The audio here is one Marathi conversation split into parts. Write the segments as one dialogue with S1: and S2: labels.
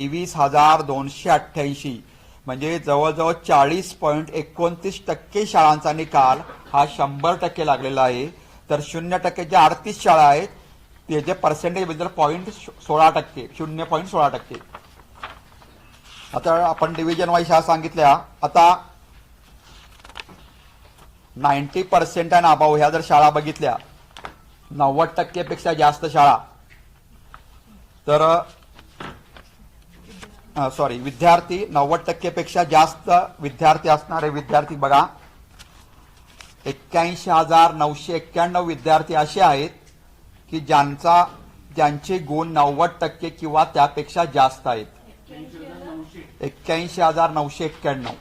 S1: तेवीस हजार दोनशे अठ्ठ्याऐंशी. म्हणजे जवळजवळ चाळीस पॉईंट एकोणतीस टक्के शाळांचा निकाल हा शंभर टक्के लागलेला आहे. तर शून्य टक्के ज्या अडतीस शाळा आहेत त्याचे पर्सेंटेजबद्दल पॉईंट सोळा टक्के शून्य पॉईंट सोळा टक्के. आता आपण डिव्हिजन वाईज शाळा सांगितल्या. आता नाईन्टी पर्सेंट आणि अभाव ह्या जर शाळा बघितल्या नव्वद टक्केपेक्षा जास्त शाळा. तर सॉरी विद्यार्थी नव्वद टक्केपेक्षा जास्त विद्यार्थी असणारे विद्यार्थी बघा. एक्क्याऐंशी हजार नऊशे एक्क्याण्णव विद्यार्थी असे आहेत की ज्यांचा ज्यांचे गुण नव्वद टक्के किंवा त्यापेक्षा जास्त आहेत. एक्क्याऐंशी हजार नऊशे एक्क्याण्णव.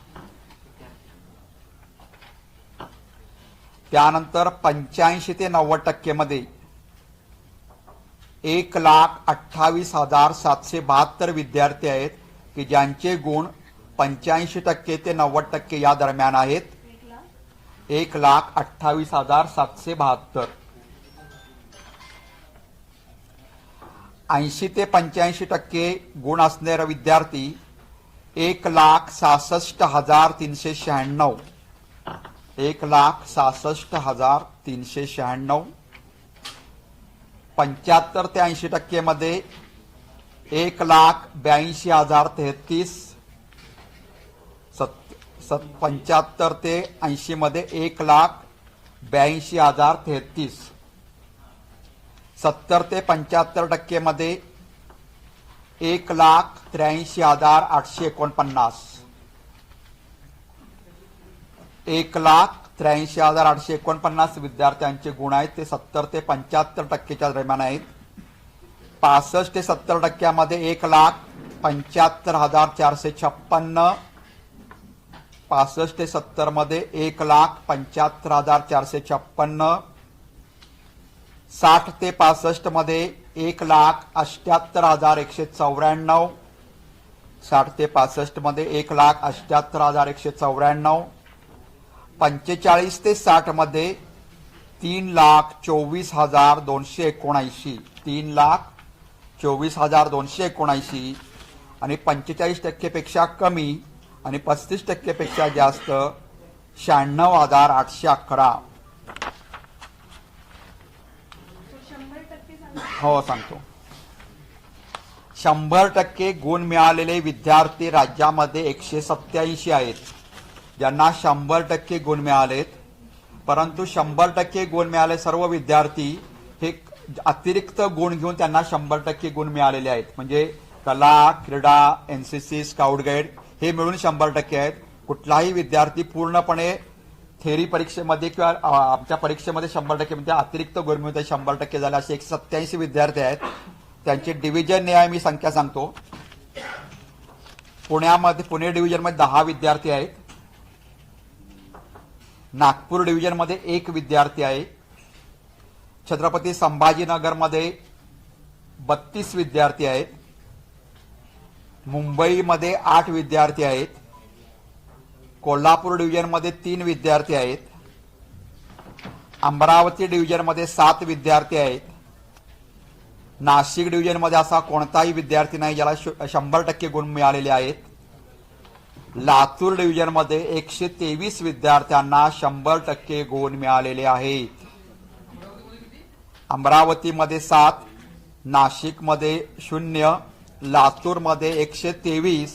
S1: त्यानंतर पंच्याऐंशी ते नव्वद टक्केमध्ये एक लाख अठ्ठावीस हजार सातशे बहात्तर विद्यार्थी आहेत. की ज्यांचे गुण पंच्याऐंशी टक्के ते नव्वद टक्के या दरम्यान आहेत. एक लाख अठ्ठावीस हजार सातशे बहात्तर. ऐंशी ते पंच्याऐंशी टक्के गुण असणारे विद्यार्थी एक लाख सहासष्ट हजार तीनशे शहाण्णव. एक लाख सहासष्ट हजार तीनशे शहाण्णव. पंच्याहत्तर ते ऐंशी टक्केमध्ये एक लाख ब्याऐंशी हजार तेहतीस सत सत पंच्याहत्तर ते ऐंशीमध्ये एक लाख ब्याऐंशी हजार तेहतीस. सत्तर ते पंच्याहत्तर टक्केमध्ये एक लाख त्र्याऐंशी हजार आठशे एकोणपन्नास. एक लाख त्र्याऐंशी हजार आठशे एकोणपन्नास विद्यार्थ्यांचे गुण आहेत ते सत्तर ते पंच्याहत्तर टक्केच्या दरम्यान आहेत. पासष्ट ते सत्तर टक्क्यामध्ये एक लाख पंच्याहत्तर हजार चारशे छप्पन्न. पासष्ट ते सत्तरमध्ये एक लाख पंच्याहत्तर हजार चारशे छप्पन्न. साठ ते पासष्टमध्ये एक लाख अष्ट्याहत्तर हजार एकशे चौऱ्याण्णव. साठ ते पासष्टमध्ये एक लाख अष्ट्याहत्तर हजार एकशे चौऱ्याण्णव. पंचेचाळीस ते साठमध्ये तीन लाख चोवीस हजार दोनशे एकोणऐंशी. तीन लाख चोवीस हजार दोनशे एकोणऐंशी आणि पंचेचाळीस टक्केपेक्षा कमी आणि पस्तीस टक्केपेक्षा जास्त शहाण्णव हजार आठशे अकरा. हो सांगतो. शंभर टक्के गुण मिळालेले विद्यार्थी राज्यामध्ये एकशे सत्याऐंशी आहेत. ज्यांना शंभर टक्के गुण मिळालेत परंतु शंभर टक्के गुण मिळाले सर्व विद्यार्थी हे अतिरिक्त गुण घेऊन त्यांना शंभर टक्के गुण मिळालेले आहेत. म्हणजे कला क्रीडा एनसीसी स्काउट गाईड हे मिळून शंभर टक्के आहेत. कुठलाही विद्यार्थी पूर्णपणे थेरी परीक्षेमध्ये किंवा आमच्या परीक्षेमध्ये शंभर टक्के म्हणजे अतिरिक्त गुण मिळून शंभर टक्के झाले असे एकशे सत्याऐंशी विद्यार्थी आहेत. त्यांची डिव्हिजन न्याय मी संख्या सांगतो. पुण्यामध्ये पुणे डिव्हिजनमध्ये दहा विद्यार्थी आहेत. नागपूर डिव्हिजनमध्ये एक विद्यार्थी आहे. छत्रपती संभाजीनगरमध्ये बत्तीस विद्यार्थी आहेत. मुंबईमध्ये आठ विद्यार्थी आहेत. कोल्हापूर डिव्हिजनमध्ये तीन विद्यार्थी आहेत. अमरावती डिव्हिजनमध्ये सात विद्यार्थी आहेत. नाशिक डिव्हिजनमध्ये असा कोणताही विद्यार्थी नाही ज्याला शंभर टक्के गुण मिळालेले आहेत. लातूर डिव्हिजनमध्ये एकशे तेवीस विद्यार्थ्यांना शंभर टक्के गुण मिळालेले आहेत. अमरावतीमध्ये सात नाशिकमध्ये शून्य लातूरमध्ये एकशे तेवीस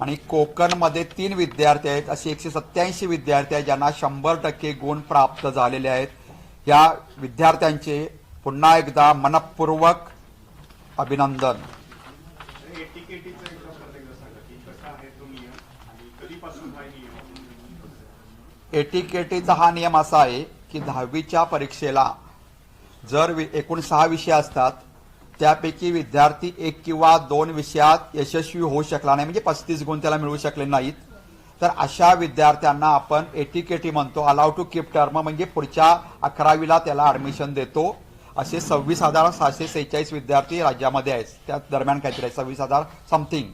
S1: आणि कोकणमध्ये तीन विद्यार्थी आहेत. असे एकशे सत्याऐंशी विद्यार्थी आहेत ज्यांना शंभर टक्के गुण प्राप्त झालेले आहेत. या विद्यार्थ्यांचे पुन्हा एकदा मनपूर्वक अभिनंदन.
S2: एटीकेटीचा हा नियम
S1: असा आहे की दहावीच्या परीक्षेला जर एकूण सहा विषय असतात त्यापैकी विद्यार्थी एक किंवा दोन विषयात यशस्वी होऊ शकला नाही म्हणजे पस्तीस गुण त्याला मिळू शकले नाहीत तर अशा विद्यार्थ्यांना आपण एटीकेटी म्हणतो अलाव टू कीप टर्म म्हणजे पुढच्या अकरावीला त्याला ऍडमिशन देतो. असे सव्वीस हजार सहाशे सेहेचाळीस विद्यार्थी राज्यामध्ये आहेत. त्या दरम्यान काहीतरी आहे, सव्वीस हजार समथिंग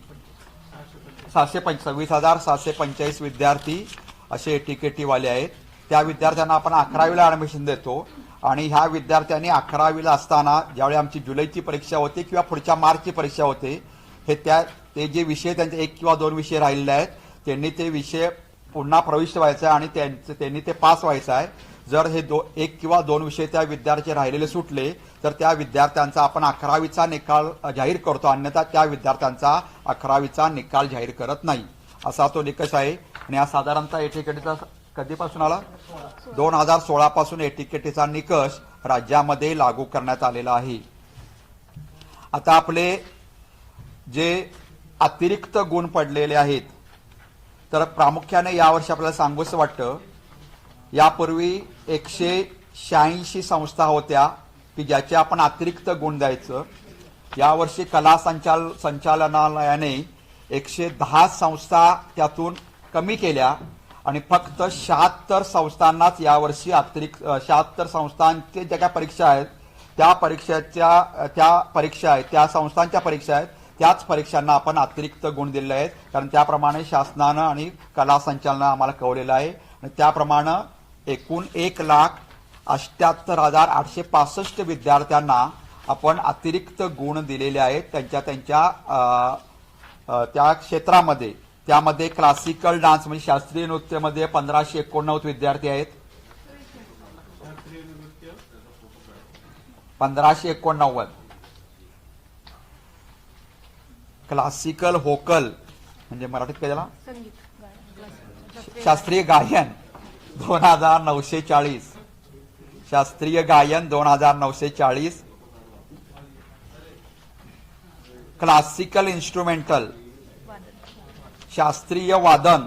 S1: सहाशे पंच सव्वीस हजार सहाशे पंचेचाळीस विद्यार्थी असे एटीकेटीवाले आहेत. त्या विद्यार्थ्यांना आपण अकरावीला ऍडमिशन देतो. आणि ह्या विद्यार्थ्यांनी अकरावीला असताना ज्यावेळी आमची जुलैची परीक्षा होते किंवा पुढच्या मार्चची परीक्षा होते हे त्या ते जे विषय त्यांचे एक किंवा दोन विषय राहिलेले आहेत त्यांनी ते विषय पुन्हा प्रविष्ट व्हायचा आहे आणि त्यांचं त्यांनी ते पास व्हायचं आहे. जर हे दो एक किंवा दोन विषय त्या विद्यार्थी राहिलेले सुटले तर त्या विद्यार्थ्यांचा आपण अकरावीचा निकाल जाहीर करतो अन्यथा त्या विद्यार्थ्यांचा अकरावीचा निकाल जाहीर करत नाही. असा तो निकष आहे. आणि हा साधारणतः एटीकेटीचा कधीपासून आला? दोन हजार सोळा पासून एटीकेटीचा निकष राज्यामध्ये लागू करण्यात आलेला आहे. आता आपले जे अतिरिक्त गुण पडलेले आहेत तर प्रामुख्याने यावर्षी आपल्याला सांगूस वाटतं यापूर्वी एकशे शहाऐंशी संस्था होत्या की ज्याचे आपण अतिरिक्त गुण द्यायचं. यावर्षी कला संचाल संचालनालयाने एकशे दहा संस्था त्यातून कमी केल्या. आणि फक्त शहात्तर संस्थांनाच यावर्षी अतिरिक्त शहात्तर संस्थांचे ज्या काही परीक्षा आहेत त्या परीक्षेच्या त्या परीक्षा आहेत त्या संस्थांच्या परीक्षा आहेत त्याच परीक्षांना आपण अतिरिक्त गुण दिले आहेत. कारण त्याप्रमाणे शासनानं आणि कला संचालनं आम्हाला कळवलेलं आहे. आणि त्याप्रमाणे एकूण एक लाख अष्ट्याहत्तर हजार आठशे पासष्ट विद्यार्थ्यांना आपण अतिरिक्त गुण दिलेले आहेत. त्यांच्या त्यांच्या त्या क्षेत्रामध्ये. त्यामध्ये क्लासिकल डान्स म्हणजे शास्त्रीय नृत्यमध्ये पंधराशे एकोणनव्वद विद्यार्थी आहेत. पंधराशे एकोणनव्वद. क्लासिकल होकल म्हणजे मराठीत काय
S3: गाणं,
S1: शास्त्रीय गायन दोन हजार नऊशे चाळीस. शास्त्रीय गायन दोन हजार नऊशे चाळीस. Classical instrumental. शास्त्रीय वादन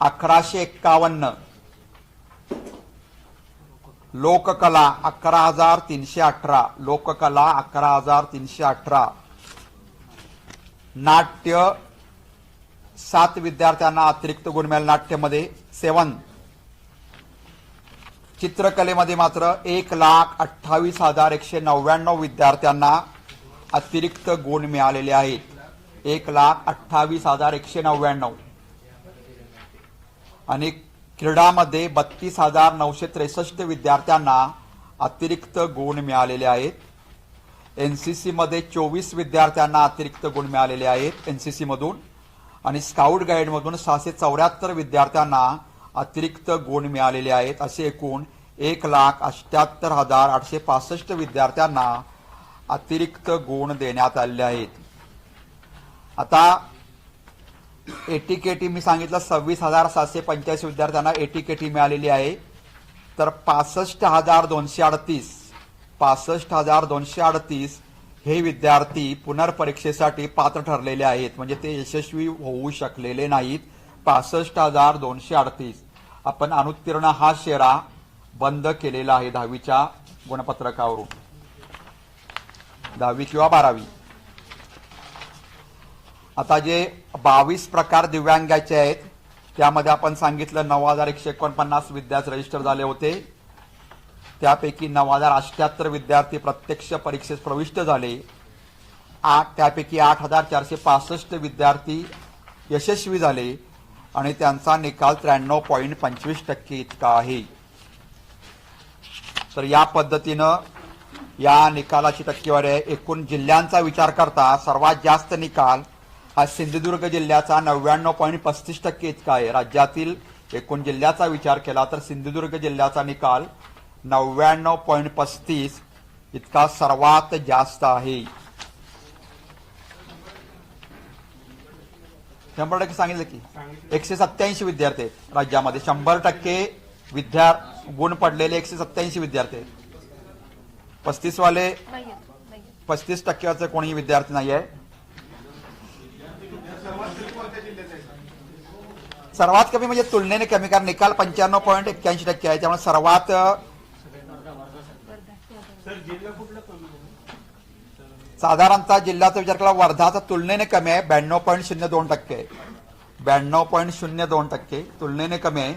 S1: अकराशे एक्कावन्न. लोककला अकरा हजार तीनशे अठरा. लोककला अकरा हजार तीनशे अठरा. नाट्य सात विद्यार्थ्यांना अतिरिक्त गुण मिळाले नाट्यमध्ये सेवन. चित्रकलेमध्ये मात्र एक लाख अठ्ठावीस हजार एकशे नव्याण्णव विद्यार्थ्यांना अतिरिक्त गुण मिळालेले आहेत. एक लाख अठ्ठावीस हजार एकशे नव्याण्णव. आणि क्रीडामध्ये बत्तीस हजार नऊशे त्रेसष्ट विद्यार्थ्यांना अतिरिक्त गुण मिळालेले आहेत. एनसीसी मध्ये चोवीस विद्यार्थ्यांना अतिरिक्त गुण मिळालेले आहेत एनसीसी मधून आणि स्काउट गाईड मधून सहाशे चौऱ्याहत्तर विद्यार्थ्यांना अतिरिक्त गुण मिळालेले आहेत असे एकूण एक लाख अष्ट्याहत्तर हजार आठशे पासष्ट विद्यार्थ्यांना अतिरिक्त गुण देण्यात आलेले आहेत. आता एटीकेटी मी सांगितलं सव्वीस हजार सातशे पंच्याऐंशी विद्यार्थ्यांना एटीकेटी मिळालेली आहे. तर पासष्ट हजार दोनशे अडतीस पासष्ट हजार दोनशे अडतीस हे विद्यार्थी पुनर्परीक्षेसाठी पात्र ठरलेले आहेत. म्हणजे ते यशस्वी होऊ शकलेले नाहीत. पासष्ट हजार दोनशे अडतीस. आपण अनुत्तीर्ण हा शेरा बंद केलेला आहे दहावीच्या गुणपत्रकावरून. दहावी किंवा बारावी. आता जे बावीस प्रकार दिव्यांगाचे आहेत त्यामध्ये आपण सांगितलं नऊ हजार एकशे एकोणपन्नास विद्यार्थी रजिस्टर झाले होते. त्यापैकी नऊ हजार अष्ट्याहत्तर विद्यार्थी प्रत्यक्ष परीक्षेत प्रविष्ट झाले. आठ त्यापैकी आठ हजार चारशे पासष्ट विद्यार्थी यशस्वी झाले आणि त्यांचा निकाल त्र्याण्णव पॉईंट पंचवीस टक्के इतका आहे. तर या पद्धतीनं या निकालाची टक्केवारी आहे. एकूण जिल्ह्यांचा विचार करता सर्वात जास्त निकाल हा सिंधुदुर्ग जिल्ह्याचा नव्याण्णव पॉईंट पस्तीस टक्के इतका आहे. राज्यातील एकूण जिल्ह्याचा विचार केला तर सिंधुदुर्ग जिल्ह्याचा निकाल नव्याण्णव पॉईंट पस्तीस इतका सर्वात जास्त आहे. शंभर टक्के सांगितलं की एकशे सत्याऐंशी विद्यार्थी आहेत. राज्यामध्ये शंभर टक्के विद्या गुण पडलेले एकशे सत्याऐंशी विद्यार्थी आहेत. पस्तीस वाले
S3: नाही येत, नाही येत.
S1: पस्तीस टक्क्याचे कोणीही विद्यार्थी नाही आहे सर्वात कमी म्हणजे तुलनेने कमी कारण निकाल पंच्याण्णव पॉईंट एक्क्याऐंशी टक्के आहे. त्यामुळे सर्वात साधारणतः जिल्ह्याचा विचार केला वर्धाचा तुलनेने कमी आहे ब्याण्णव पॉईंट शून्य दोन टक्के ब्याण्णव पॉईंट शून्य दोन टक्के तुलनेने कमी आहे.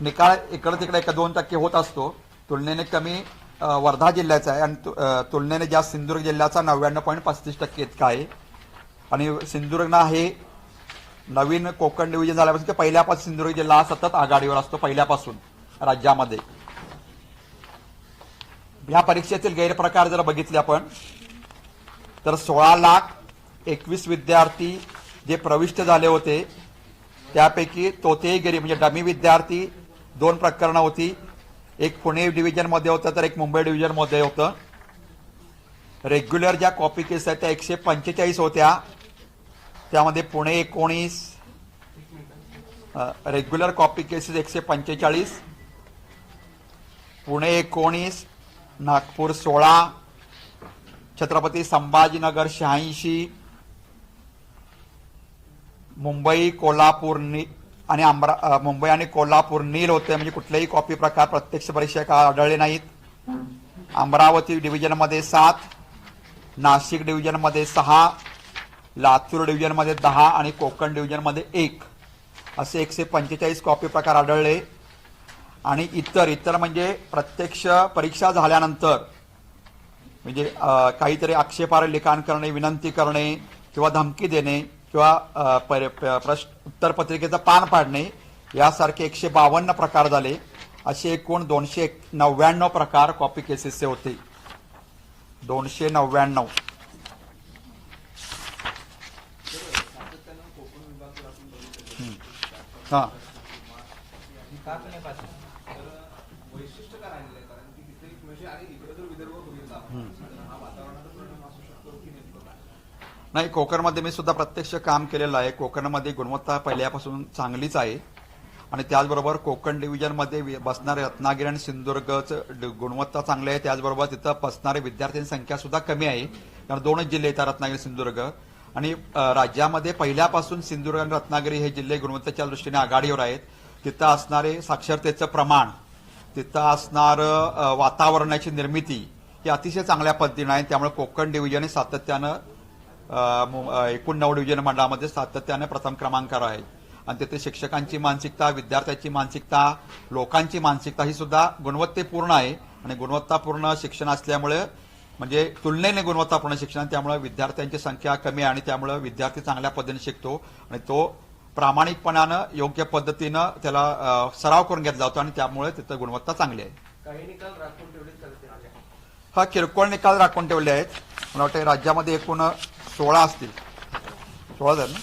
S1: निकाल इकडे तिकडे एक दोन टक्के होत असतो. तुलनेने कमी वर्धा जिल्ह्याचा आहे. आणि तुलनेने जास्त सिंधुदुर्ग जिल्ह्याचा नव्याण्णव पॉईंट पस्तीस टक्के इतका आहे. आणि सिंधुदुर्गना हे नवीन कोकण डिव्हिजन झाल्यापासून ते पहिल्यापासून सिंधुदुर्ग जिल्हा हा सतत आघाडीवर असतो पहिल्यापासून राज्यामध्ये. ह्या परीक्षेतील गैरप्रकार जर बघितले आपण तर सोळा लाख एकवीस विद्यार्थी जे प्रविष्ट झाले होते त्यापैकी तोतेगिरी म्हणजे डमी विद्यार्थी दोन प्रकरणं होती. एक पुणे डिव्हिजनमध्ये होतं तर एक मुंबई डिव्हिजनमध्ये होतं. रेग्युलर ज्या कॉपी केस आहेत त्या एकशे पंचेचाळीस होत्या. त्यामध्ये पुणे एकोणीस रेग्युलर कॉपी केसेस एकशे पंचेचाळीस पुणे एकोणीस नागपूर सोळा छत्रपती संभाजीनगर शहाऐंशी मुंबई कोल्हापूर नी आणि अमरा मुंबई आणि कोल्हापूर नील होते म्हणजे कुठलेही कॉपी प्रकार प्रत्यक्ष परीक्षेत आढळले नाहीत. अमरावती डिव्हिजनमध्ये सात नाशिक डिव्हिजनमध्ये सहा लातूर डिव्हिजनमध्ये दहा आणि कोकण डिव्हिजनमध्ये एक. असे एकशे पंचेचाळीस कॉपी प्रकार आढळले. आणि इतर इतर म्हणजे प्रत्यक्ष परीक्षा झाल्यानंतर म्हणजे काहीतरी आक्षेपार्ह लिखाण करणे विनंती करणे किंवा धमकी देणे किंवा पर- प्रश्न उत्तर पत्रिकेचं पान पाडणे यासारखे एकशे बावन्न प्रकार झाले. असे एकूण दोनशे नव्याण्णव प्रकार कॉपी केसेसचे होते. दोनशे नव्याण्णव हं. हां
S4: का पण नाही पाहिजे तर वैशिष्ट्य काय राहिलेलं आहे कारण की तिथे म्हणजे आणि इकडे जर विदर्भ बघितला तर हा वातावरणाचा परिणाम असू शकतो की नेमकं हां.
S1: नाही कोकणमध्ये मी सुद्धा प्रत्यक्ष काम केलेलं आहे. कोकणमध्ये गुणवत्ता पहिल्यापासून चांगलीच आहे. आणि त्याचबरोबर कोकण डिव्हिजनमध्ये बसणारे रत्नागिरी आणि सिंधुदुर्गचं गुणवत्ता चांगली आहे. त्याचबरोबर तिथं बसणारे विद्यार्थ्यांची संख्या सुद्धा कमी आहे. कारण दोनच जिल्हे येतात रत्नागिरी सिंधुदुर्ग. आणि राज्यामध्ये पहिल्यापासून सिंधुदुर्ग आणि रत्नागिरी हे जिल्हे गुणवत्तेच्या दृष्टीने आघाडीवर आहेत. तिथं असणारे साक्षरतेचं प्रमाण तिथं असणारं वातावरणाची निर्मिती ही अतिशय चांगल्या पद्धतीनं आहे. त्यामुळे कोकण डिव्हिजन हे सातत्यानं एकूण नऊ डिव्हिजन मंडळामध्ये सातत्यानं प्रथम क्रमांकावर आहे. आणि तिथे शिक्षकांची मानसिकता विद्यार्थ्यांची मानसिकता लोकांची मानसिकता ही सुद्धा गुणवत्तेपूर्ण आहे. आणि गुणवत्तापूर्ण शिक्षण असल्यामुळे म्हणजे तुलनेने गुणवत्तापूर्ण शिक्षण त्यामुळे विद्यार्थ्यांची संख्या कमी आहे आणि त्यामुळे विद्यार्थी चांगल्या पद्धतीने शिकतो आणि तो प्रामाणिकपणानं योग्य पद्धतीनं त्याला सराव करून घेतला जातो आणि त्यामुळे तिथं गुणवत्ता चांगली आहे.
S4: काही निकाल राखून ठेवलेत करते
S1: हा किरकोळ निकाल राखून ठेवले आहेत. मला वाटतं राज्यामध्ये एकूण सोळा असतील. सोळा ना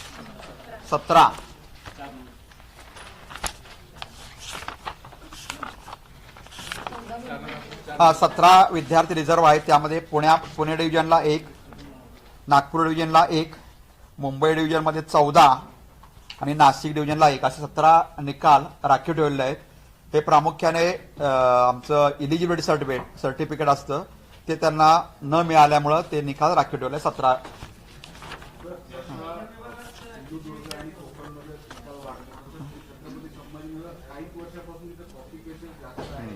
S1: सतरा. सतरा विद्यार्थी रिझर्व आहेत. त्यामध्ये पुण्या पुणे डिव्हिजनला एक नागपूर डिव्हिजनला एक मुंबई डिव्हिजनमध्ये चौदा आणि नाशिक डिव्हिजनला एक. असे सतरा निकाल राखीव ठेवलेले आहेत. हे प्रामुख्याने आमचं इलिजिबिलिटी सर्टिफिकेट सर्टिफिकेट असतं. ते त्यांना न मिळाल्यामुळं ते निकाल राखीव ठेवले सतरा
S2: सिंधुदुर्ग आणि कोकणमध्ये निकाल वाढला छत्रपती संभाजीनगर काही वर्षापासून इथं कॉपी केसेस जास्त आहे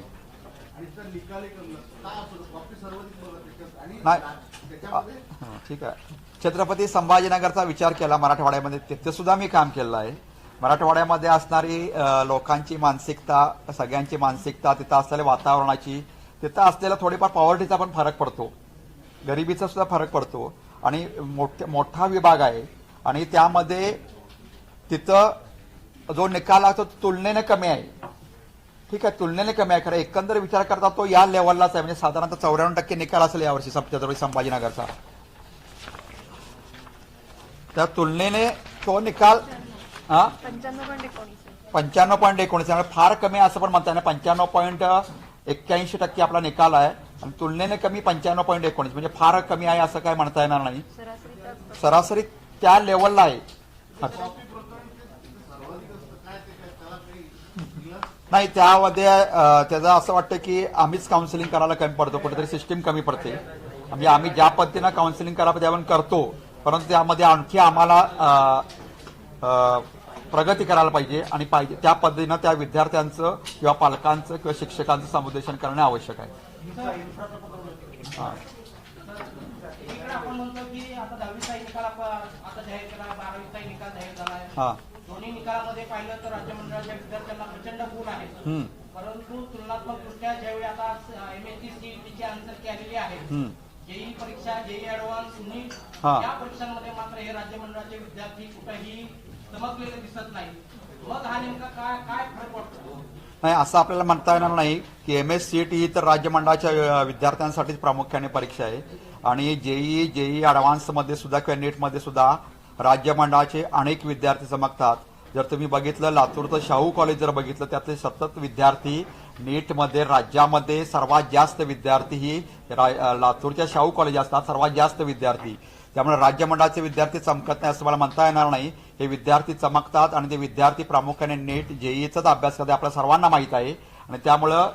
S2: आणि तर निकालही कमी असतो काय असतो कॉपी सर्वाधिक बघा त्याच्यात आणि
S1: नाही. ठीक आहे. छत्रपती संभाजीनगरचा विचार केला मराठवाड्यामध्ये तिथे सुद्धा मी काम केलं आहे. मराठवाड्यामध्ये असणारी लोकांची मानसिकता सगळ्यांची मानसिकता तिथं असलेल्या वातावरणाची तिथं असलेला थोडीफार पॉवर्टीचा पण फरक पडतो. गरिबीचा सुद्धा फरक पडतो. आणि मोठ मोठा विभाग आहे. आणि त्यामध्ये तिथं जो निकाल आहे तो तुलनेनं कमी आहे ठीक आहे तुलनेने कमी आहे. खरं एकंदर विचार करता तो या लेवललाच आहे. म्हणजे साधारणतः चौऱ्याण्णव टक्के निकाल असेल यावर्षी सं- छत्रपती संभाजीनगरचा. त्या तुलनेने तो निकाल हा?
S3: पंच्याण्णव पॉईंट एकोणीस.
S1: त्यामुळे फार कमी आहे असं पण म्हणता येणार. पंच्याण्णव पॉईंट एक्क्याऐंशी टक्के आपला निकाल आहे. आणि तुलनेने कमी पंच्याण्णव पॉईंट एकोणीस. म्हणजे फार कमी आहे असं काय म्हणता येणार नाही.
S3: सरासरी
S1: त्या लेवलला आहे. नाही त्यामध्ये त्याचं असं वाटतं की आम्हीच काउन्सिलिंग करायला कमी पडतो कुठेतरी सिस्टीम कमी पडते. म्हणजे आम्ही ज्या पद्धतीनं काउन्सिलिंग करावं आपण करतो. परंतु त्यामध्ये आणखी आम्हाला प्रगती करायला पाहिजे आणि पाहिजे त्या पद्धतीनं त्या विद्यार्थ्यांचं किंवा पालकांचं किंवा शिक्षकांचं समुदेशन करणे आवश्यक आहे. हा.
S5: आहे दोन्ही निकालामध्ये पाहिलं तर राज्य मंडळाच्या विद्यार्थ्यांना प्रचंड गुण
S1: हम्म.
S5: परंतु तुलनात्मक दृष्ट्या ज्यावेळी आता एम एस सी सीईटीची आन्सर आलेली आहे. जेई परीक्षा जेई ऍडव्हान्स नीट. या परीक्षांमध्ये मात्र हे राज्य मंडळाचे विद्यार्थी कुठेही चमकलेले दिसत नाही मग हा नेमका काय काय फरक पडतो
S1: नाही असं आपल्याला म्हणता येणार नाही की एम एस सी टी ही तर राज्य मंडळाच्या विद्यार्थ्यांसाठीच प्रामुख्याने परीक्षा आहे आणि जेई जेई मध्ये सुद्धा किंवा नीटमध्ये सुद्धा राज्य मंडळाचे अनेक विद्यार्थी चमकतात जर तुम्ही बघितलं लातूरचं शाहू कॉलेज जर बघितलं त्यातले सतत विद्यार्थी नीटमध्ये राज्यामध्ये सर्वात जास्त विद्यार्थी ही रा- लातूरच्या शाहू कॉलेज असतात सर्वात जास्त विद्यार्थी. त्यामुळे राज्यमंडळाचे विद्यार्थी चमकत नाही असं मला म्हणता येणार नाही. हे विद्यार्थी चमकतात आणि ते विद्यार्थी प्रामुख्याने नीट जेईचाच अभ्यास करतात आपल्या सर्वांना माहीत आहे. आणि त्यामुळं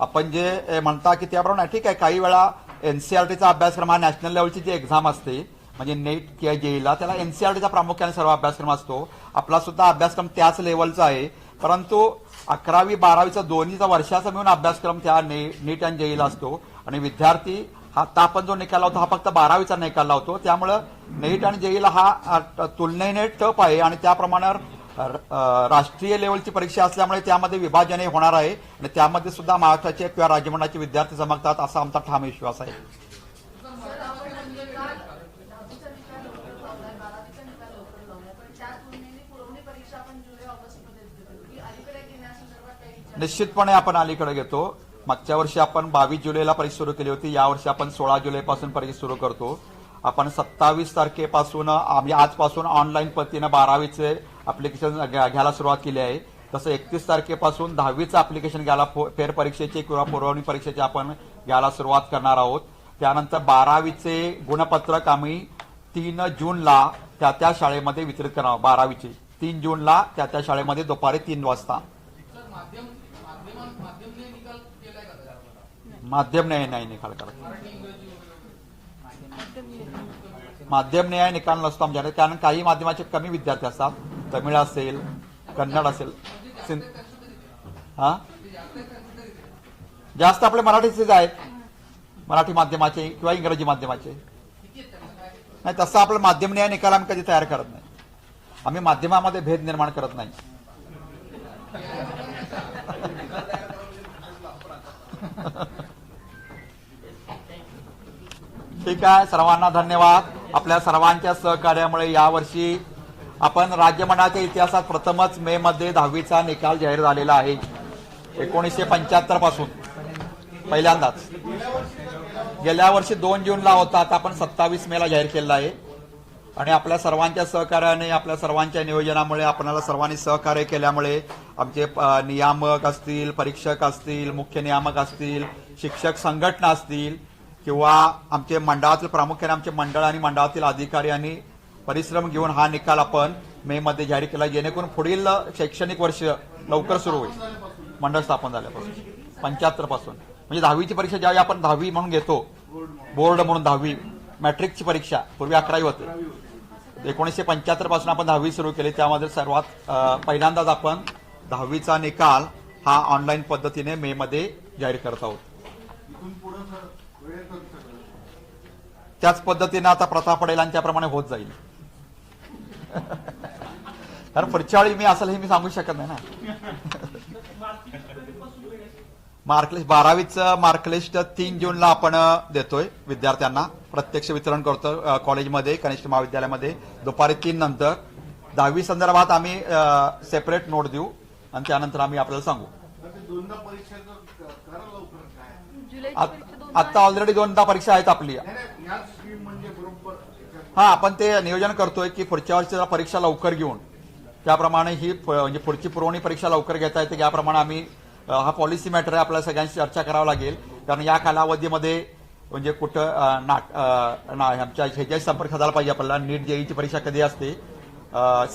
S1: आपण जे म्हणता की त्याप्रमाणे ठीक आहे काही वेळा एनसीआरटीचा अभ्यासक्रम हा नॅशनल लेवलची जी एक्झाम असते म्हणजे नेट किंवा जेईला त्याला एनसीआरटीचा प्रामुख्याने सर्व अभ्यासक्रम असतो. आपला सुद्धा अभ्यासक्रम त्याच लेवलचा आहे. परंतु अकरावी बारावीचा दोन्हीचा वर्षाचा मिळून अभ्यासक्रम त्या ने, नीट आणि जेईला असतो. आणि विद्यार्थी हा आता आपण जो निकाल लावतो हा फक्त बारावीचा निकाल लावतो. त्यामुळं नेट आणि जेईला हा तुलनेने टप आहे. आणि त्याप्रमाणे राष्ट्रीय लेवलची परीक्षा असल्यामुळे त्यामध्ये विभाजनही होणार आहे. आणि त्यामध्ये सुद्धा महाराष्ट्राचे किंवा राज्यमंडळाचे विद्यार्थी चमकतात असा आमचा ठाम विश्वास आहे
S6: सर आपण म्हणजे काल दहावीचा निकाल लवकर लावलाय बारावीचा निकाल लवकर लावलाय पण त्या तुलनेने पुरवणी परीक्षा आपण जुलै ऑगस्टमध्ये देतो की अलीकडे घेण्यासंदर्भात काही विचार
S1: निश्चितपणे आपण अलीकडे घेतो. मागच्या वर्षी आपण बावीस जुलैला परीक्षा सुरू केली होती. यावर्षी आपण सोळा जुलैपासून परीक्षा सुरू करतो. आपण सत्तावीस तारखेपासून आम्ही आजपासून ऑनलाईन पद्धतीनं बारावीचे अप्लिकेशन घ्यायला सुरुवात केली आहे. तसं एकतीस तारखेपासून दहावीचं अप्लिकेशन घ्यायला फो- किंवा पुरवणी परीक्षेचे आपण घ्यायला सुरुवात करणार आहोत. त्यानंतर बारावीचे गुणपत्रक आम्ही तीन जूनला त्या त्या शाळेमध्ये वितरित करणार बारावीचे तीन जूनला त्या त्या शाळेमध्ये दुपारी तीन वाजता. माध्यम न्याय नाही निकाल करत माध्यम न्याय निकाल नसतो आमच्याकडे. कारण काही माध्यमाचे कमी विद्यार्थी असतात. तमिळ असेल कन्नड असेल सिं- हा? जास्त आपले मराठीचेच आहेत. मराठी माध्यमाचे किंवा इंग्रजी माध्यमाचे. नाही तसं आपलं माध्यम न्याय निकाल आम्ही कधी तयार करत नाही. आम्ही माध्यमामध्ये भेद निर्माण करत नाही. ठीक आहे. सर्वांना धन्यवाद. आपल्या सर्वांच्या सहकार्यामुळे यावर्षी आपण राज्यमंडळाच्या इतिहासात प्रथमच मे मध्ये दहावीचा निकाल जाहीर झालेला आहे. एकोणीसशे पंच्याहत्तरपासून. पहिल्यांदाच. गेल्या वर्षी दोन जूनला होता. आता आपण सत्तावीस मेला जाहीर केलेला आहे. आणि आपल्या सर्वांच्या सहकार्याने आपल्या सर्वांच्या नियोजनामुळे आपल्याला सर्वांनी सहकार्य केल्यामुळे आमचे नियामक असतील परीक्षक असतील मुख्य नियामक असतील शिक्षक संघटना असतील किंवा आमचे मंडळातील प्रामुख्याने आमचे मंडळ आणि मंडळातील अधिकारी यांनी परिश्रम घेऊन हा निकाल आपण मे मध्ये जाहीर केला जेणेकरून पुढील शैक्षणिक वर्ष लवकर सुरू होईल. मंडळ स्थापन झाल्यापासून पंच्याहत्तरपासून. म्हणजे दहावीची परीक्षा ज्यावेळी आपण दहावी म्हणून घेतो बोर्ड म्हणून दहावी मॅट्रिकची परीक्षा पूर्वी अकरावी होते. एकोणीसशे पंच्याहत्तरपासून आपण दहावी सुरू केली त्यामध्ये सर्वात पहिल्यांदाच आपण दहावीचा निकाल हा ऑनलाईन पद्धतीने मे मध्ये जाहीर करत आहोत. त्याच पद्धतीने आता प्रथा पडेल आणि त्याप्रमाणे होत जाईल. कारण पुढच्या वेळी मी असेल हे मी सांगू शकत नाही ना. मार्कलिस्ट बारावीचं मार्कलिस्ट तीन जूनला आपण देतोय विद्यार्थ्यांना. प्रत्यक्ष वितरण करतो कॉलेजमध्ये कनिष्ठ महाविद्यालयामध्ये. दुपारी तीन नंतर. दहावी संदर्भात आम्ही सेपरेट नोट देऊ आणि त्यानंतर आम्ही आपल्याला सांगू. आत- ऑलरेडी दोनदा परीक्षा आहेत आपली.
S2: म्हणजे
S1: हा आपण ते नियोजन करतोय की पुढच्या वर्षी परीक्षा लवकर घेऊन. त्याप्रमाणे ही म्हणजे पुढची पुरवणी परीक्षा लवकर घेता येते याप्रमाणे आम्ही हा पॉलिसी मॅटर आहे आपल्याला सगळ्यांशी चर्चा करावी लागेल. कारण या कालावधीमध्ये म्हणजे कुठं नाट आमच्या ह्याच्याशी संपर्क साधायला पाहिजे आपल्याला नीट जेईची परीक्षा कधी असते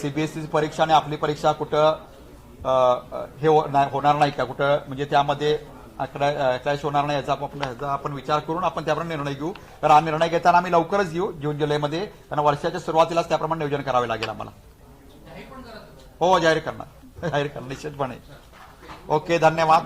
S1: सीबीएसईची परीक्षा आणि आपली परीक्षा कुठं हे हो- होणार नाही का? कुठं म्हणजे त्यामध्ये क्लॅश होणार नाही याचा आपण ह्याचा आपण विचार करून आपण त्याप्रमाणे निर्णय घेऊ. तर हा निर्णय घेताना आम्ही लवकरच घेऊ जून जुलैमध्ये. कारण वर्षाच्या सुरुवातीलाच त्याप्रमाणे नियोजन करावे लागेल आम्हाला. हो जाहीर करणार. जाहीर करणार निश्चितपणे. ओके धन्यवाद.